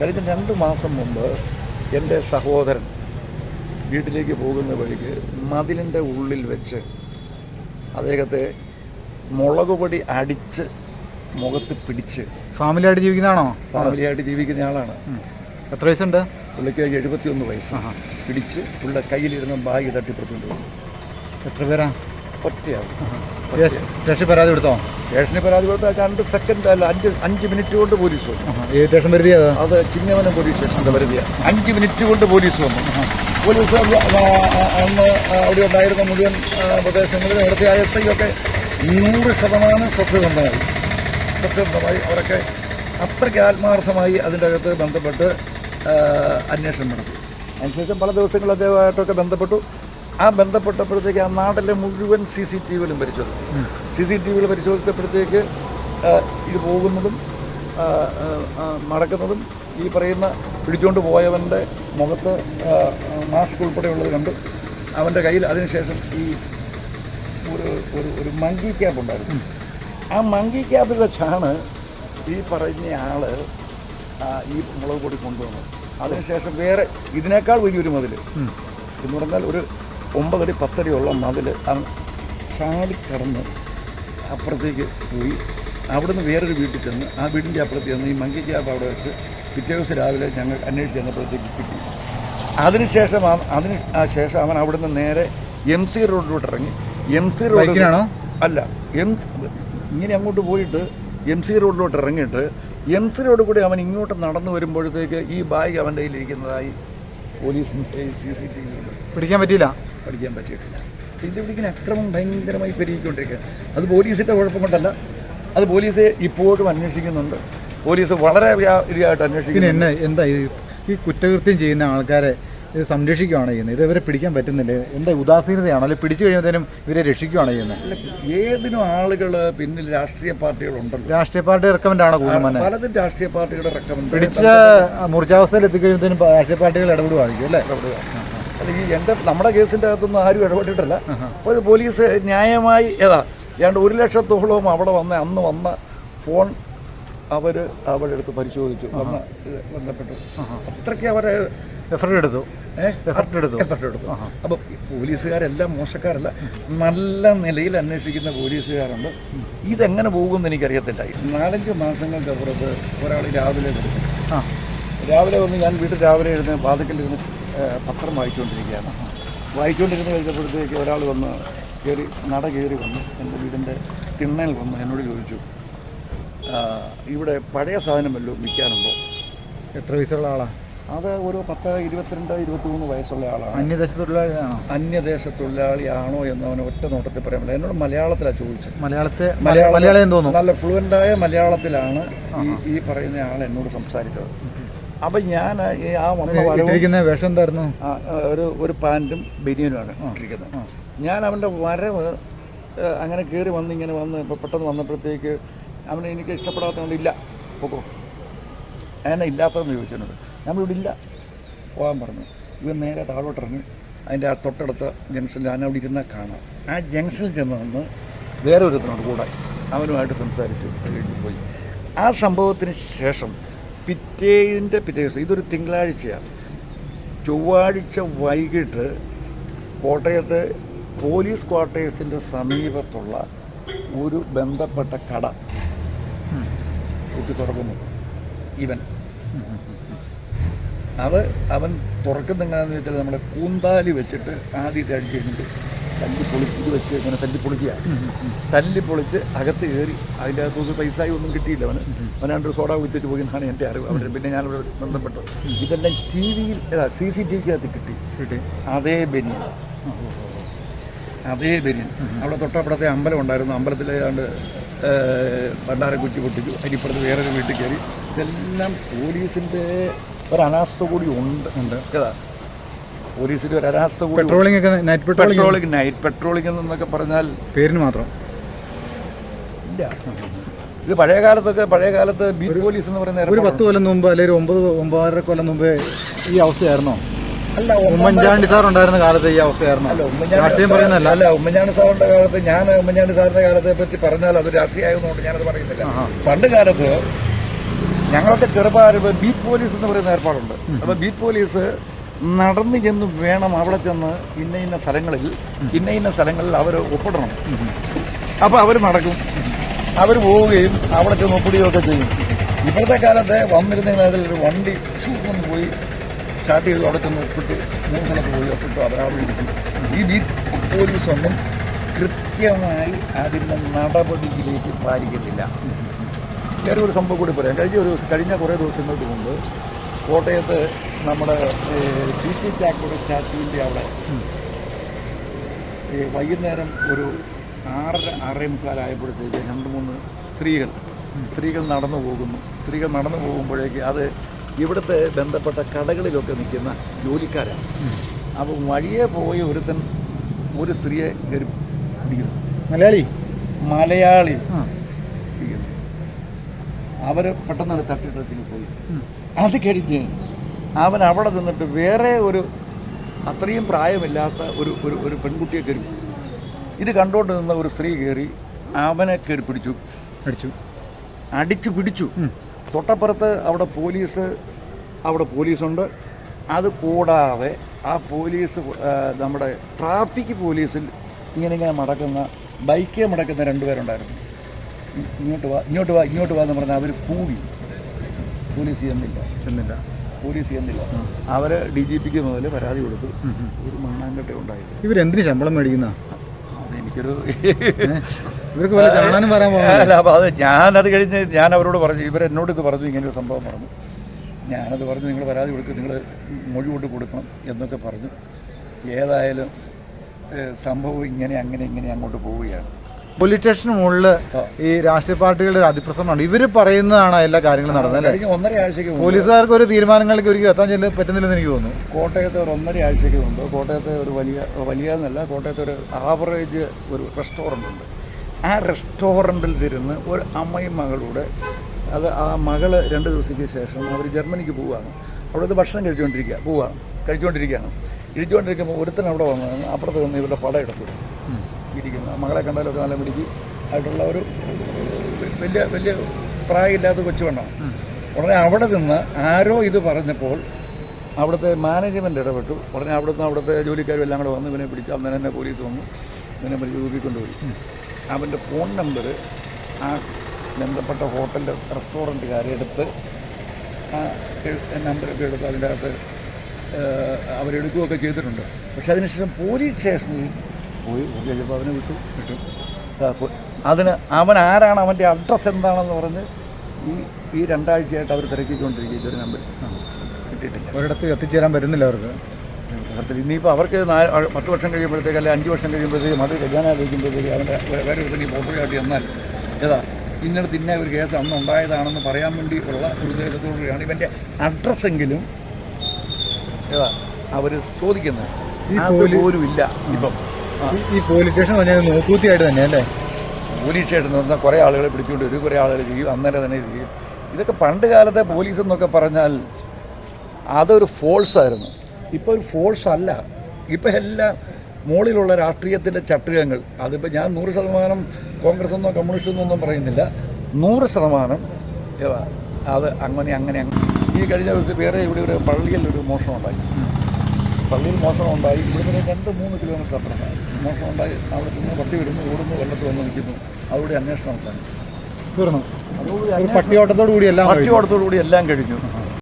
കഴിഞ്ഞ രണ്ട് മാസം മുമ്പ് എന്റെ സഹോദരൻ വീട്ടിലേക്ക് പോകുന്ന വഴിക്ക് മതിലിന്റെ ഉള്ളിൽ വെച്ച് അദ്ദേഹത്തെ മുളക് പൊടി അടിച്ച് മുഖത്ത് പിടിച്ച് ഫാമിലിയായിട്ട് ജീവിക്കുന്നതാണോ? ഫാമിലിയായിട്ട് ജീവിക്കുന്ന ആളാണ്. എത്ര വയസ്സുണ്ട്? പുള്ളിക്ക് എഴുപത്തിയൊന്ന് വയസ്സ്. പിടിച്ച് പുള്ളിയുടെ കയ്യിലിരുന്ന ബാഗ് തട്ടിപ്പുറത്തുകൊണ്ട് എത്ര പേരാ? ഒറ്റയാൾ സ്റ്റേഷൻ പരാതി കൊടുത്തോ? സ്റ്റേഷനിൽ പരാതി കൊടുത്താൽ രണ്ട് സെക്കൻഡ് അല്ല അഞ്ച് അഞ്ച് മിനിറ്റ് കൊണ്ട് പോലീസ് വന്നു. ഏത് സ്റ്റേഷൻ പരിധി അത്? ചിങ്ങവനം പോലീസ് സ്റ്റേഷന്റെ പരിധിയാണ് അഞ്ച് മിനിറ്റ് കൊണ്ട് പോലീസ് വന്നു. പോലീസ് അന്ന് അവിടെ ഉണ്ടായിരുന്ന മുഴുവൻ പ്രദേശങ്ങളിൽ അവിടുത്തെ ഐ എസ് ഐ ഒക്കെ നൂറ് ശതമാനം സത്യസന്ധമായി. സത്യസന്ധമായി അവരൊക്കെ അത്രയ്ക്ക് ആത്മാർത്ഥമായി അതിന്റെ അകത്ത് ബന്ധപ്പെട്ട് അന്വേഷണം നടത്തി. അതിനുശേഷം പല ദിവസങ്ങൾ അദ്ദേഹമായിട്ടൊക്കെ ബന്ധപ്പെട്ടു. ആ ബന്ധപ്പെട്ടപ്പോഴത്തേക്ക് ആ നാട്ടിലെ മുഴുവൻ സി സി ടി വികളും പരിശോധിച്ചു സി സി ടി വികൾ പരിശോധിച്ചപ്പോഴത്തേക്ക് ഇത് പോകുന്നതും നടക്കുന്നതും ഈ പറയുന്ന പിടിച്ചുകൊണ്ട് പോയവന്റെ മുഖത്ത് മാസ്ക് ഉൾപ്പെടെയുള്ളത് കണ്ടു അവന്റെ കയ്യിൽ അതിനുശേഷം ഈ ഒരു ഒരു ഒരു മങ്കി ക്യാപ്പ് ഉണ്ടായിരുന്നു. ആ മങ്കി ക്യാപ്പിൽ വെച്ചാണ് ഈ പറഞ്ഞ ആൾ ഈ മുളക് പൊടി കൊണ്ടുവന്നത്. അതിനുശേഷം വേറെ ഇതിനേക്കാൾ വലിയൊരു മതിൽ എന്ന് പറഞ്ഞാൽ ഒരു ഒമ്പതടി പത്തടിയുള്ള മതിൽ അവൻ ചാടിക്കടന്ന് അപ്പുറത്തേക്ക് പോയി. അവിടുന്ന് വേറൊരു വീട്ടിൽ ചെന്ന് ആ വീടിന്റെ അപ്പുറത്ത് ചെന്ന് ഈ മങ്കി ക്യാബ് അവിടെ വെച്ച് പിറ്റേ ദിവസം രാവിലെ ഞങ്ങൾ അന്വേഷിച്ച് ചെന്നപ്പോഴത്തേക്ക് കിട്ടി. അതിനുശേഷം അവൻ- അതിന് ആ ശേഷം അവൻ അവിടുന്ന് നേരെ എം സി റോഡിലോട്ട് ഇറങ്ങി. എം സി റോഡിലാണോ? അല്ല എം ഇങ്ങനെ അങ്ങോട്ട് പോയിട്ട് എം സി റോഡിലോട്ട് ഇറങ്ങിയിട്ട് എം സി റോഡ് കൂടി അവൻ ഇങ്ങോട്ട് നടന്നു വരുമ്പോഴത്തേക്ക് ഈ ബാഗ് അവന്റെ കയ്യിലിരിക്കുന്നതായി പോലീസിന്റെ സി സി ടി വിയിൽ പിടിക്കാൻ പറ്റിയില്ല? പഠിക്കാൻ പറ്റിയിട്ടില്ല. ഇങ്ങനെ അക്രമം ഭയങ്കരമായി പെരുകിക്കൊണ്ടിരിക്കുക അത് പോലീസിന്റെ കുഴപ്പം കൊണ്ടല്ല. അത് പോലീസ് ഇപ്പോഴും അന്വേഷിക്കുന്നുണ്ട്. പോലീസ് വളരെ വ്യാപകമായിട്ട് പിന്നെ അന്വേഷിക്കുന്നു എന്നെ എന്താ ഈ ഈ കുറ്റകൃത്യം ചെയ്യുന്ന ആൾക്കാരെ ഇത് സംരക്ഷിക്കുകയാണ് ചെയ്യുന്നത്? ഇത് ഇവരെ പിടിക്കാൻ പറ്റുന്നില്ല? എന്താ ഉദാസീനതയാണോ? അല്ലെങ്കിൽ പിടിച്ചു കഴിയുമ്പോഴത്തേനും ഇവരെ രക്ഷിക്കുകയാണ് ചെയ്യുന്നത്? ഏതിനും ആളുകൾ പിന്നിൽ രാഷ്ട്രീയ പാർട്ടികളുണ്ടല്ലോ. രാഷ്ട്രീയ പാർട്ടി റെക്കമെൻഡ് ആണ് കൂടുതൽ പലതും രാഷ്ട്രീയ പാർട്ടികളുടെ റെക്കമെൻഡ് പിടിച്ച മുർജാവസ്ഥയിൽ എത്തിക്കഴിയുമ്പോഴത്തേനും രാഷ്ട്രീയ പാർട്ടികൾ ഇടപെടുവായിരിക്കും അല്ലേ? അല്ല ഈ എന്റെ നമ്മുടെ കേസിന്റെ അകത്തൊന്നും ആരും ഇടപെട്ടിട്ടില്ല. അപ്പോൾ പോലീസ് ന്യായമായി ഏതാ ഏതാണ്ട് ഒരു ലക്ഷത്തോളവും അവിടെ വന്ന അന്ന് വന്ന ഫോൺ അവർ അവിടെ എടുത്ത് പരിശോധിച്ചു വന്ന് ബന്ധപ്പെട്ടു. അത്രയ്ക്ക് അവരെ എഫർട്ട് എടുത്തു. എഫർട്ട് എടുത്തു. എഫർട്ട് എടുത്തു. അപ്പോൾ പോലീസുകാരെല്ലാം മോശക്കാരല്ല. നല്ല നിലയിൽ അന്വേഷിക്കുന്ന പോലീസുകാരുണ്ട്. ഇതെങ്ങനെ പോകുമെന്ന് എനിക്കറിയത്തില്ല. നാലഞ്ച് മാസങ്ങൾക്ക് അപ്പുറത്ത് ഒരാൾ രാവിലെ കൊടുക്കും രാവിലെ വന്ന് ഞാൻ വീട്ടിൽ രാവിലെ എഴുന്നേ വാതിക്കലിരുന്ന് പത്രം വായിച്ചുകൊണ്ടിരിക്കുകയാണ്. വായിച്ചുകൊണ്ടിരുന്ന് കഴിഞ്ഞപ്പോഴത്തേക്ക് ഒരാൾ വന്ന് കയറി നട കയറി വന്ന്. എന്റെ വീടിന്റെ തിണ്ണയിൽ വന്ന് എന്നോട് ചോദിച്ചു ഇവിടെ പഴയ സാധനം വല്ലതും വിൽക്കാനുണ്ടോ? എത്ര വയസ്സുള്ള ആളാണ് അത് ഒരു പത്ത് ഇരുപത്തിരണ്ട് ഇരുപത്തിമൂന്ന് വയസ്സുള്ള ആളാണ്. അന്യദേശ തൊഴിലാളിയാണോ അന്യദേശ തൊഴിലാളിയാണോ എന്ന് അവന് ഒറ്റ നോട്ടത്തിൽ പറയാൻ പറ്റില്ല. എന്നോട് മലയാളത്തിലാണ് ചോദിച്ചത്. മലയാളത്തെ മലയാളം- തോന്നുന്നു. നല്ല ഫ്ലുവന്റായ മലയാളത്തിലാണ് ഈ ഈ പറയുന്ന ആൾ എന്നോട് സംസാരിച്ചത്. അപ്പം ഞാൻ ആ വന്ന വരവും ഇട്ടിരിക്കുന്ന വേഷം എന്തായിരുന്നു? ഒരു ഒരു പാന്റും ബനിയനുമാണ് ഇട്ടിരിക്കുന്നത്. ഞാൻ അവന്റെ വരവ് അങ്ങനെ കയറി വന്ന് ഇങ്ങനെ വന്ന് ഇപ്പം പെട്ടെന്ന് വന്നപ്പോഴത്തേക്ക് അവനെ എനിക്ക് ഇഷ്ടപ്പെടാത്തതുകൊണ്ട് ഇല്ല. പോക്കോ. എന്നെ ഇല്ലാത്തതെന്ന് ചോദിച്ചിട്ടുണ്ട്. നമ്മളിവിടെ ഇല്ല. പോകാൻ പറഞ്ഞു. ഇവൻ നേരെ താഴോട്ടിറങ്ങി അതിന്റെ ആ തൊട്ടടുത്ത ജംഗ്ഷനിൽ ഞാൻ അവിടെ ഇരുന്നാൽ കാണാം. ആ ജംഗ്ഷനിൽ ചെന്ന് നിന്ന് വേറെ ഒരുത്തനോട് കൂടെ അവനുമായിട്ട് സംസാരിച്ചു പോയി. ആ സംഭവത്തിന് ശേഷം പിറ്റേതിന്റെ പിറ്റേ ദിവസം ഇതൊരു തിങ്കളാഴ്ചയാണ്. ചൊവ്വാഴ്ച വൈകിട്ട് കോട്ടയത്ത് പോലീസ് ക്വാർട്ടേഴ്സിന്റെ സമീപത്തുള്ള ഒരു ബന്ധപ്പെട്ട കട കുത്തി തുറക്കുന്നു ഇവൻ. അത് അവൻ തുറക്കുന്ന എങ്ങനെയാണെന്ന് വെച്ചാൽ നമ്മുടെ കൂന്താലി വെച്ചിട്ട് ആദ്യത്തെ അടിച്ചിട്ടുണ്ട് തല്ലി പൊളിച്ച് ഇത് വെച്ച് ഇങ്ങനെ തല്ലി പൊളിക്കുക തല്ലി പൊളിച്ച് അകത്ത് കയറി അതിന്റെ അകത്തുനിന്ന് പൈസയും ഒന്നും കിട്ടിയില്ല. അവന് അവനാണ്ട് സോഡ കുത്തിച്ച് പോയി എന്നാണ് എന്റെ അറിവ്. അവർ പിന്നെ ഞാനിവിടെ ബന്ധപ്പെട്ടു. ഇതെല്ലാം ടി വിയിൽ സി സി ടി വിക്കകത്ത് കിട്ടി. കിട്ടി. അതേ ബനിയൻ. അതേ ബനിയൻ. അവിടെ തൊട്ടപ്പുറത്തെ അമ്പലം ഉണ്ടായിരുന്നു. അമ്പലത്തിലെ ഏതാണ്ട് ഭണ്ഡാര കുറ്റി പൊട്ടിച്ചു. അതിനിപ്പുറത്ത് വേറൊരു വീട്ടിൽ കയറി. ഇതെല്ലാം പോലീസിന്റെ ഒരു അനാസ്ഥ കൂടി ഉണ്ട്. ഉണ്ട്. ഏതാ പോലീസിന്റെ ഒരു അരാസ്ഥ കൂടി പെട്രോളിംഗ് ഒക്കെ നൈറ്റ് പെട്രോളിംഗ് നൈറ്റ് പെട്രോളിംഗ് എന്നൊക്കെ പറഞ്ഞാൽ പേരിന് മാത്രം. ഇല്ല. ഇത് പഴയ കാലത്തൊക്കെ പഴയ കാലത്ത് ബീറ്റ് പോലീസ് എന്ന് പറയുന്ന ഒരു പത്ത് കൊല്ലം മുമ്പ് അല്ലെങ്കിൽ ഒമ്പത് ഒമ്പതര കൊല്ലം മുമ്പേ ഈ അവസ്ഥയായിരുന്നോ? അല്ല ഉമ്മൻചാണ്ടി സാർ ഉണ്ടായിരുന്ന കാലത്ത് ഈ അവസ്ഥയായിരുന്നു? അല്ല ഉമ്മൻചാണ്ടി പറയുന്നല്ല അല്ല ഉമ്മൻചാണ്ടി സാറിന്റെ കാലത്ത് ഞാൻ ഉമ്മൻചാണ്ടി സാറിന്റെ കാലത്തെ പറ്റി പറഞ്ഞാൽ അത് രാഷ്ട്രീയമായതുകൊണ്ട് ഞാനത് പറയുന്നില്ല. പണ്ട് കാലത്ത് ഞങ്ങളൊക്കെ ചെറുപ്പകാലം ബീറ്റ് പോലീസ് എന്ന് പറയുന്ന ഏർപ്പാടുണ്ട്. അപ്പൊ ബീറ്റ് പോലീസ് നടന്നു ചെന്ന് വേണം അവിടെ ചെന്ന് ഇന്ന ഇന്ന സ്ഥലങ്ങളിൽ ഇന്ന ഇന്ന സ്ഥലങ്ങളിൽ അവർ ഒപ്പിടണം. അപ്പോൾ അവർ നടക്കും. അവർ പോവുകയും അവിടെ ചെന്ന് ഒപ്പിടുകയൊക്കെ ചെയ്യും. ഇപ്പോഴത്തെ കാലത്ത് വന്നിരുന്ന ഒരു വണ്ടി ചൂക്കൊന്ന് പോയി സ്റ്റാർട്ട് ചെയ്തു അവിടെ ചെന്ന് ഒപ്പിട്ട് മൂന്ന് സ്ഥലത്ത് പോയി ഒപ്പിട്ട് അവരവിടെ ഇരിക്കും. ഈ ബീറ്റ് പോലീസൊന്നും കൃത്യമായി അതിന്റെ നടപടിയിലേക്ക് പാലിക്കുന്നില്ല. വേറെ ഒരു സംഭവം കൂടി പറയാം. കഴിഞ്ഞ ഒരു കഴിഞ്ഞ കുറേ ദിവസങ്ങൾക്ക് മുമ്പ് കോട്ടയത്ത് നമ്മുടെ ബി ടി ചാക്കോട് സ്റ്റാച്യുവിന്റെ അവിടെ വൈകുന്നേരം ഒരു ആറര ആറേ മുക്കാലായപ്പോഴത്തേക്ക് രണ്ട് മൂന്ന് സ്ത്രീകൾ സ്ത്രീകൾ നടന്നു പോകുന്നു. സ്ത്രീകൾ നടന്നു പോകുമ്പോഴേക്ക് അത് ഇവിടുത്തെ ബന്ധപ്പെട്ട കടകളിലൊക്കെ നിൽക്കുന്ന ജോലിക്കാരാണ്. അപ്പോൾ വഴിയെ പോയി ഒരുത്തൻ ഒരു സ്ത്രീയെ കയറി പിടിക്കുന്നു. മലയാളി? മലയാളി. അവർ പെട്ടെന്ന് തട്ടിട്ടത്തിന് പോയി. അത് കഴിഞ്ഞ് അവൻ അവിടെ നിന്നിട്ട് വേറെ ഒരു അത്രയും പ്രായമില്ലാത്ത ഒരു ഒരു ഒരു പെൺകുട്ടിയെ കയറി. ഇത് കണ്ടുകൊണ്ട് നിന്ന ഒരു സ്ത്രീ കയറി അവനെ കയറി പിടിച്ചു. അടിച്ചു. അടിച്ചു പിടിച്ചു. തൊട്ടപ്പുറത്ത് അവിടെ പോലീസ് അവിടെ പോലീസുണ്ട്. അത് കൂടാതെ ആ പോലീസ് നമ്മുടെ ട്രാഫിക് പോലീസിൽ ഇങ്ങനെ ഇങ്ങനെ മടക്കുന്ന ബൈക്കേ മടക്കുന്ന രണ്ടുപേരുണ്ടായിരുന്നു. ഇങ്ങോട്ട് വാ ഇങ്ങോട്ട് വാ ഇങ്ങോട്ട് വാ എന്ന് പറഞ്ഞാൽ അവർ കൂടി പോലീസ് ചെന്നില്ല. ചെന്നില്ല. പോലീസ് ചെന്നില്ല. അവരെ ഡി ജി പിക്ക് മുതൽ പരാതി കൊടുത്തു. ഒരു മണ്ണാങ്കട്ട ഉണ്ടായില്ല ഇവരെന്തിനു ശമ്പളം മേടിക്കുന്ന? എനിക്കൊരു ഇവർക്ക് കാണാനും വരാൻ അല്ല അപ്പോൾ അത് ഞാനത് കഴിഞ്ഞ് ഞാൻ അവരോട് പറഞ്ഞു ഇവരെന്നോട് ഇത് പറഞ്ഞു ഇങ്ങനെ ഒരു സംഭവം പറഞ്ഞു. ഞാനത് പറഞ്ഞു നിങ്ങൾ പരാതി കൊടുക്കുക നിങ്ങൾ മൊഴി കൊണ്ട് കൊടുക്കണം എന്നൊക്കെ പറഞ്ഞു. ഏതായാലും സംഭവം ഇങ്ങനെ അങ്ങനെ ഇങ്ങനെ അങ്ങോട്ട് പോവുകയാണ്. പോലീസ് സ്റ്റേഷന് മുകളിൽ ഈ രാഷ്ട്രീയ പാർട്ടികളുടെ ഒരു അതിപ്രസംഗമാണ് ഇവർ പറയുന്നതാണ് എല്ലാ കാര്യങ്ങളും നടന്നത് അല്ലേ? കഴിഞ്ഞ ഒന്നര ആഴ്ചയ്ക്ക് മുമ്പ് പോലീസുകാർക്ക് ഒരു തീരുമാനങ്ങൾക്ക് ഒരിക്കലും എത്താൻ ചെല്ല പറ്റുന്നില്ലെന്ന് എനിക്ക് തോന്നുന്നു. കോട്ടയത്തെ ഒരു ഒന്നര ആഴ്ചയ്ക്ക് മുമ്പ് കോട്ടയത്തെ ഒരു വലിയ വലിയ എന്നല്ല കോട്ടയത്തെ ഒരു ആവറേജ് ഒരു റെസ്റ്റോറന്റ് ഉണ്ട് ആ റെസ്റ്റോറന്റിൽ ഇരുന്ന് ഒരു അമ്മയും മകളൂടെ അത് ആ മകൾ രണ്ട് ദിവസത്തേക്ക് ശേഷം അവർ ജർമ്മനിക്ക് പോവുകയാണ്. അവിടെ ഇത് ഭക്ഷണം കഴിച്ചുകൊണ്ടിരിക്കുക പോവുകയാണ്. കഴിച്ചുകൊണ്ടിരിക്കുകയാണ്. ഇരിച്ചുകൊണ്ടിരിക്കുമ്പോൾ ഒരുത്തൻ അവിടെ വന്ന് അപ്പുറത്ത് നിന്ന് ഇവരുടെ പടം എടുത്തു. ഇരിക്കുന്നു. മകളെ കണ്ടാലൊക്കെ നല്ല മിടുക്കി ആയിട്ടുള്ള ഒരു വലിയ വലിയ പ്രായമില്ലാത്ത കൊച്ചുവണ്ണാണ് ഉടനെ അവിടെ നിന്ന് ആരോ ഇത് പറഞ്ഞപ്പോൾ അവിടുത്തെ മാനേജ്മെന്റ് ഇടപെട്ടു. ഉടനെ അവിടുന്ന് അവിടുത്തെ ജോലിക്കാരും എല്ലാം കൂടെ വന്ന് ഇവനെ പിടിച്ചു അന്നേരം തന്നെ പോലീസ് വന്നു ഇവനെ പിടിച്ച് തൂക്കിക്കൊണ്ടുപോയി. അവന്റെ ഫോൺ നമ്പർ ആ ബന്ധപ്പെട്ട ഹോട്ടലിന്റെ റെസ്റ്റോറന്റുകാരെടുത്ത് ആ നമ്പറൊക്കെ എടുത്ത് അതിന്റെ അകത്ത് അവരെടുക്കുകയൊക്കെ ചെയ്തിട്ടുണ്ട്. പക്ഷെ അതിനുശേഷം പോലീസ് സ്റ്റേഷനിൽ പോയി കഴിഞ്ഞപ്പോൾ അവനെ വിട്ടു വിട്ടു. അതിന് അവൻ ആരാണ്? അവന്റെ അഡ്രസ്സ് എന്താണെന്ന് പറഞ്ഞ് ഈ ഈ രണ്ടാഴ്ചയായിട്ട് അവർ തിരക്കിക്കൊണ്ടിരിക്കുക ഇതൊരു നമ്പർ കിട്ടിയിട്ടില്ല. ഒരിടത്ത് എത്തിച്ചേരാൻ പറ്റുന്നില്ല അവർക്ക്. ഇനിയിപ്പോൾ അവർക്ക് പത്ത് വർഷം കഴിയുമ്പോഴത്തേക്ക് അല്ലെങ്കിൽ അഞ്ച് വർഷം കഴിയുമ്പോഴത്തേക്കും അത് കല്യാണം ആലോചിക്കുമ്പോഴത്തേക്ക് അവന്റെ വേറെ ഒരു ഫോട്ടോ കാട്ടി എന്നാൽ ഏതാ? ഇന്നടത്ത് ഇന്ന ഒരു കേസ് അന്ന് ഉണ്ടായതാണെന്ന് പറയാൻ വേണ്ടി ഉള്ള ഒരു ഉദ്ദേശത്തോടുകൂടിയാണ് ഇവന്റെ അഡ്രസ്സെങ്കിലും ഏതാ? അവർ ചോദിക്കുന്നത്. പോലും ഇല്ല. ഇപ്പം. ഈ- പോലീസ് സ്റ്റേഷൻ പറഞ്ഞാൽ നോക്കൂത്തിയായിട്ട് തന്നെ അല്ലേ? പോലീസ് സ്റ്റേഷൻ എന്ന് പറഞ്ഞാൽ കുറേ ആളുകളെ പിടിച്ചുകൊണ്ട് ഒരു കുറേ ആളുകൾ ചെയ്യും അന്നേരം തന്നെ ചെയ്യും ഇതൊക്കെ പണ്ട് കാലത്തെ പോലീസ് എന്നൊക്കെ പറഞ്ഞാൽ അതൊരു ഫോഴ്സ് ആയിരുന്നു. ഇപ്പോൾ ഒരു ഫോഴ്സ് അല്ല. ഇപ്പോൾ എല്ലാം മുകളിലുള്ള രാഷ്ട്രീയത്തിന്റെ ചട്ടുകങ്ങൾ. അതിപ്പോൾ ഞാൻ നൂറ് ശതമാനം കോൺഗ്രസ് എന്നോ കമ്മ്യൂണിസ്റ്റ് എന്നൊന്നും പറയുന്നില്ല. നൂറ് ശതമാനം അത് അങ്ങനെ അങ്ങനെ അങ്ങനെ. ഈ കഴിഞ്ഞ ദിവസം വേറെ ഇവിടെ ഒരു പള്ളിയിൽ ഒരു മോഷണം ഉണ്ടായി. പള്ളിയിൽ മോഷണം ഉണ്ടായി. ഇവിടെ രണ്ട് മൂന്ന് കിലോമീറ്റർ അപ്പുറത്താണ് മോഷണം ഉണ്ടായി അവിടെ നിന്ന് പട്ടി വരുന്നു ഓടുന്നു വെള്ളത്തിൽ വന്ന് നിൽക്കുന്നു. അവിടെ അന്വേഷണം അവസാനിച്ചു. തീർന്നു. അതുകൂടി ഒരു പട്ടിയോട്ടത്തോടു കൂടി എല്ലാം പട്ടിയോട്ടത്തോടു കൂടി എല്ലാം കഴിഞ്ഞു.